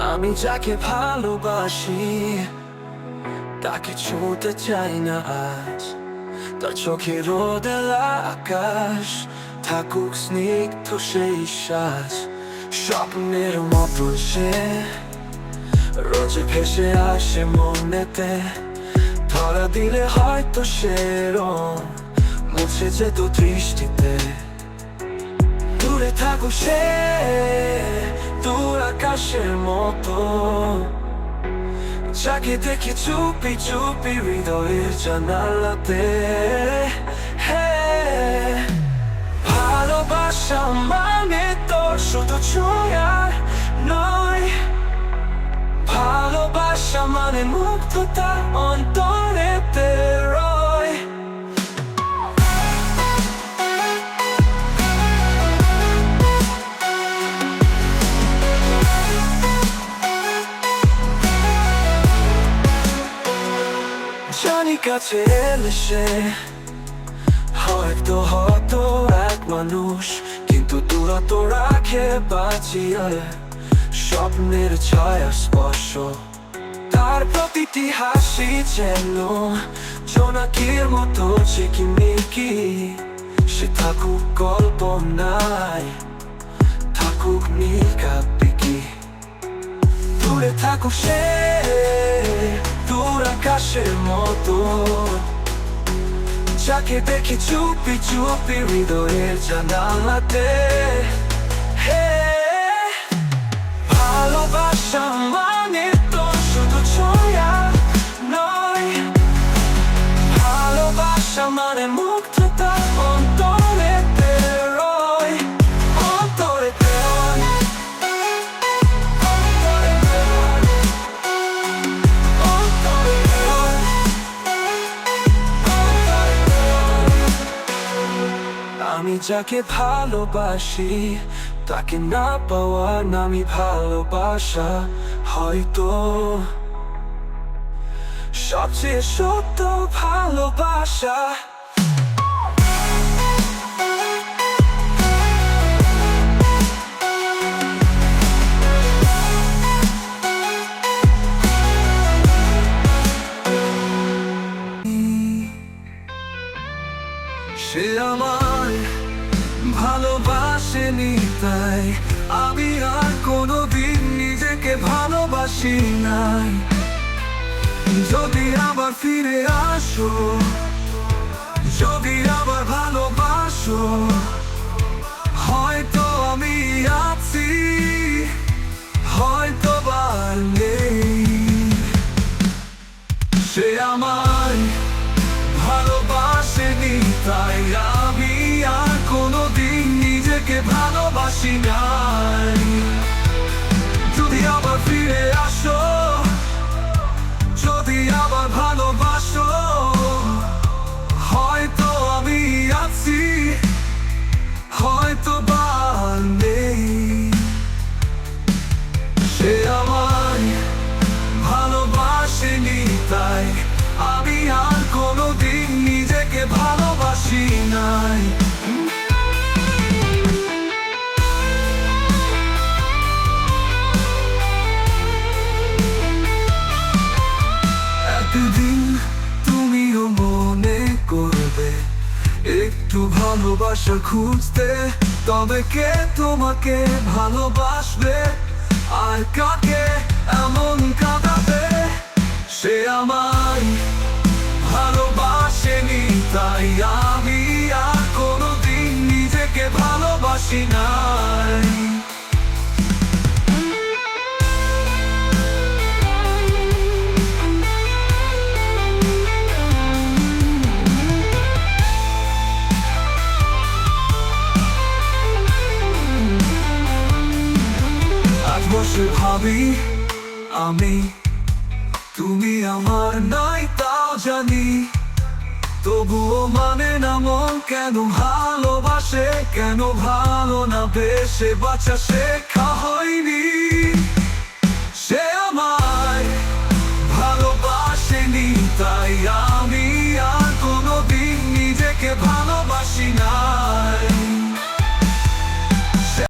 আমি যাকে ভালোবাসি, তাকে ছুঁতে চাই না আজ। তার চোখে রোদের আকাশ, থাকুক স্নিগ্ধ সেই শ্বাস স্বপ্নের মতো সে রোজ ভেসে আসে মনেতে। ধরা দিলে হয়তো সে রং মুছে যেত দৃষ্টিতে। দূরে থাকুক সে দূর আকাশের মতো। যাকে দেখি চুপি চুপি হৃদয়ের জানালাতে। ভালোবাসা মানে তো শুধু ছোঁয়ার নয়। ভালোবাসা মানে মুক্ততা অন্তরেতে। জানি কাছে এলে সে হয়তো হয়তো এক মানুষ, কিন্তু দূরত্ব রাখে বাঁচিয়ে। স্বপ্নের ছায়া স্পর্শ, তার প্রতিটি হাসি যেন জোনাকির মতো চিকিমিকি সে থাকুক কল্পনায়, থাকুক নিকাপিকি দূরে থাকুক সে আকাশের মতো। যাকে দেখি চুপি চুপি হৃদয়ের জানালাতে। হে, ভালোবাসা মানে তো শুধু ছোঁয়া নয়। ভালোবাসা মানে মুক্ততা আমি যাকে ভালোবাসি তাকে না পাওয়ার নামি ভালোবাসা হয়তো সবচেয়ে সত্য ভালোবাসা। সে আমার ভালোবাসেনি, তাই আমি আর কোনোদিন নিজেকে ভালোবাসি নাই। যদি আবার ফিরে আসো, যদি আবার ভালোবাসো, হয়তো আমি আছি, হয়তো বা নেই। সে আমায় ভালোবাসেনি তাই আমি আর কোনোদিন নিজেকে ভালোবাসি নাই। ভালোবাসা খুঁজতে তবে কে তোমাকে ভালোবাসবে? আর কাকে এমন কাঁদাবে? সে আমার ভালোবাসেনি, তাই আমি আর কোনোদিন নিজেকে ভালোবাসি নাই আজ ভাবি, আমি। তুমি আমার নাই তাও জানি। তবুও মানে না মন কেন ভালোবাসে, কেন ভালো না বেশে বাঁচা শেখা হয়নি। সে আমায় ভালোবাসেনি, তাই